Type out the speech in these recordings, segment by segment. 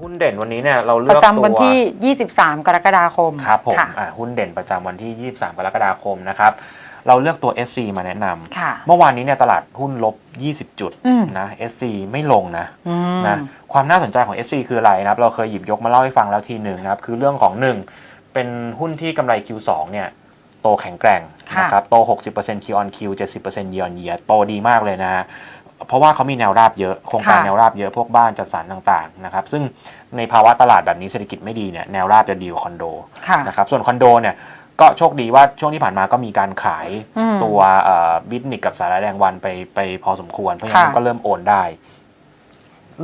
หุ้นเด่นวันนี้เนี่ยเราเลืปอกระจำวันตัวที่ 23 กรกฎาคมครับผมค่ะอ่าหุ้นเด่นประจำวันที่ 23 กรกฎาคมนะครับ เราเลือกตัว SC มาแนะนำค่ะ เมื่อวานนี้เนี่ยตลาดหุ้นลบ 20 จุดอืม นะ SC ไม่ลงนะ อืม นะความน่าสนใจของ SC คืออะไรนะครับ เราเคยหยิบยกมาเล่าให้ฟังแล้วทีหนึ่งนะครับ คือเรื่องของ 1 เป็นหุ้นที่กำไร Q2 เนี่ย โตแข็งแกร่งค่ะนะครับ โต 60% Q on Q 70% year on year โตดีมากเลยนะ เพราะว่าเขามีแนวราบเยอะโครงการค่ะแนวราบเยอะพวกบ้านจัดสรรต่างๆนะครับซึ่งในภาวะตลาดแบบนี้เศรษฐกิจไม่ดีเนี่ยแนวราบจะดีกว่าคอนโดค่ะนะครับส่วนคอนโดเนี่ยก็โชคดีว่าช่วงที่ผ่านมาก็มีการขายอืมตัวบิทนิกกับสารแดงวันไปไปพอสมควรเพราะฉะนั้นค่ะมันก็เริ่มโอนได้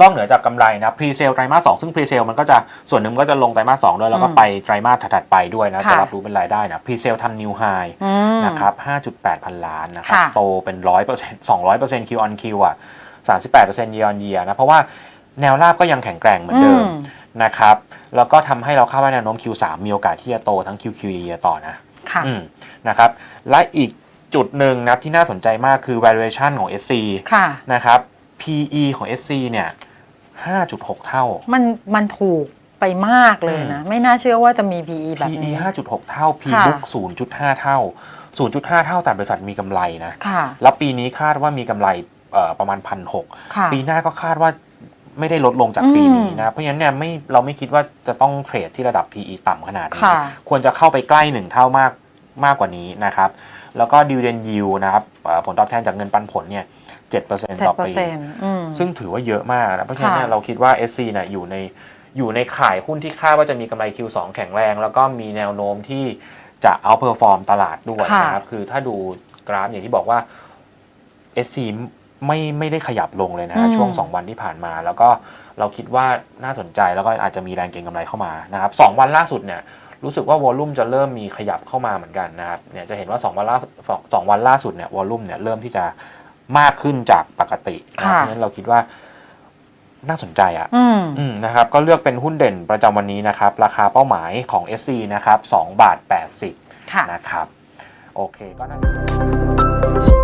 นอกเหนือจากกำไรนะพรีเซลไตรมาสสองซึ่งพรีเซลมันก็จะส่วนหนึ่งก็จะลงไตรมาสสองด้วยแล้วก็อืมไปไตรมาสถัดๆไปด้วยนะค่ะจะรับรู้เป็นรายได้นะพรีเซลทำนิวไฮอืมนะครับ5.8 พันล้านนะครับค่ะโตเป็น100% 200% Q on Q อะ38% year on year นะเพราะว่าแนวราบก็ยังแข็งแกร่งเหมือนเดิมอืมนะครับ แล้วก็ทำให้เราคาดว่าแนวโน้ม Q3 มีโอกาสที่จะโตทั้ง QQ year ต่อนะค่ะอืมนะครับ และอีกจุดหนึ่งนะครับที่น่าสนใจมากคือ valuation ของ SC ค่ะนะครับ PE ของ SC เนี่ย 5.6 เท่า มันมันถูกไปมากเลยนะ ไม่น่าเชื่อว่าจะมี PE แบบ PE นี้ 5.6 เท่า P ค่ะ book 0.5 เท่า 0.5 เท่าแต่บริษัทมีกำไรนะ ค่ะ แล้วปีนี้คาดว่ามีกำไรเอ่อประมาณพันหกค่ะ ปีหน้าก็คาดว่าไม่ได้ลดลงจากอืมปีนี้นะ เพราะฉะนั้นเนี่ยไม่เราไม่คิดว่าจะต้องเทรดที่ระดับ PE ต่ำขนาดนี้ ค่ะ ควรจะเข้าไปใกล้หนึ่งเท่ามาก มากกว่านี้นะครับ แล้วก็ดิวเดนยิวนะครับเอ่อผลตอบแทนจากเงินปันผลเนี่ย7%เจ็ดต่อเปอปีร์เซ็นต์อืมซึ่งถือว่าเยอะมากนะ เพราะฉะนั้นเนี่ยค่ะเราคิดว่า SC เนี่ยอยู่ในอยู่ในข่ายหุ้นที่คาดว่าจะมีกำไร Q2 แข็งแรง แล้วก็มีแนวโน้มที่จะเอาเพอร์ฟอร์มตลาดด้วยค่ะนะครับ คือถ้าดูกราฟอย่างที่บอกว่า SC ไม่ไม่ได้ขยับลงเลยนะอืมช่วง 2 วันที่ผ่านมา แล้วก็เราคิดว่าน่าสนใจแล้วก็อาจจะมีแรงเก็งกำไรเข้ามานะครับสองวันล่าสุดเนี่ย รู้สึกว่าวอลลุ่มจะเริ่มมีขยับเข้ามาเหมือนกันนะครับเนี่ยจะเห็นว่า 2 วันล่าสองสองวันล่าสุดเนี่ยวอลลุ่มเนี่ยเริ่มที่จะมากขึ้นจากปกตินะเพค่ะราะฉะนั้นเราคิดว่าน่าสนใจอะอืมอืมนะครับก็เลือกเป็นหุ้นเด่นประจำวันนี้นะครับ ราคาเป้าหมายของ SC นะครับ2บาท80ค่ะนะครับโอเคก็น่า